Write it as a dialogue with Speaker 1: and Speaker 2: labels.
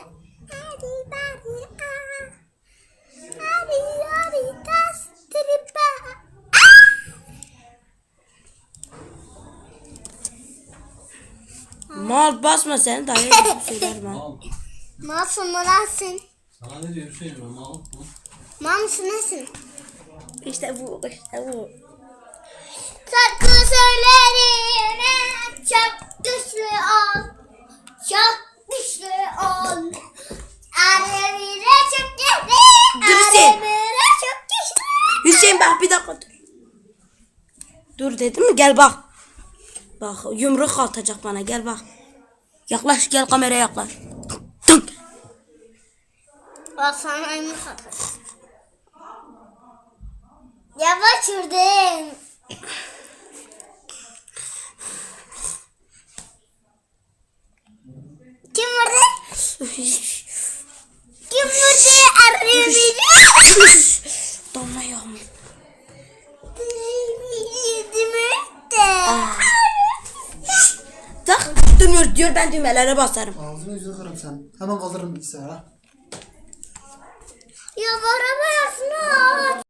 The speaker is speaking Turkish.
Speaker 1: ah. Hadi hadi tas tripa.
Speaker 2: Mal basma seni dayı söylerim ha.
Speaker 3: Mal.
Speaker 1: Masum olasın.
Speaker 3: Sana ne diyor Hüseyin ben mal. Hı?
Speaker 1: Mamsın nesin?
Speaker 2: İşte bu işte bu.
Speaker 1: Sakın söylerine
Speaker 2: Dur
Speaker 1: güçlü.
Speaker 2: Hüseyin bak bir dakika dur. Dur dedim mi gel bak. Bak yumruk atacak bana gel bak. Yaklaş gel kameraya yaklaş. Tık.
Speaker 1: Al sana ayımı satır. Yavaş vurdum. Kim Kim vurdu? Alemine.
Speaker 2: Damla yağmur.
Speaker 1: Yüzümü de.
Speaker 2: Tak dönüyor diyor ben düğmelere basarım.
Speaker 4: Ağzını yüzünü kırarım sen. Hemen kaldırırım bilgisayara.
Speaker 1: Ya ver şunu.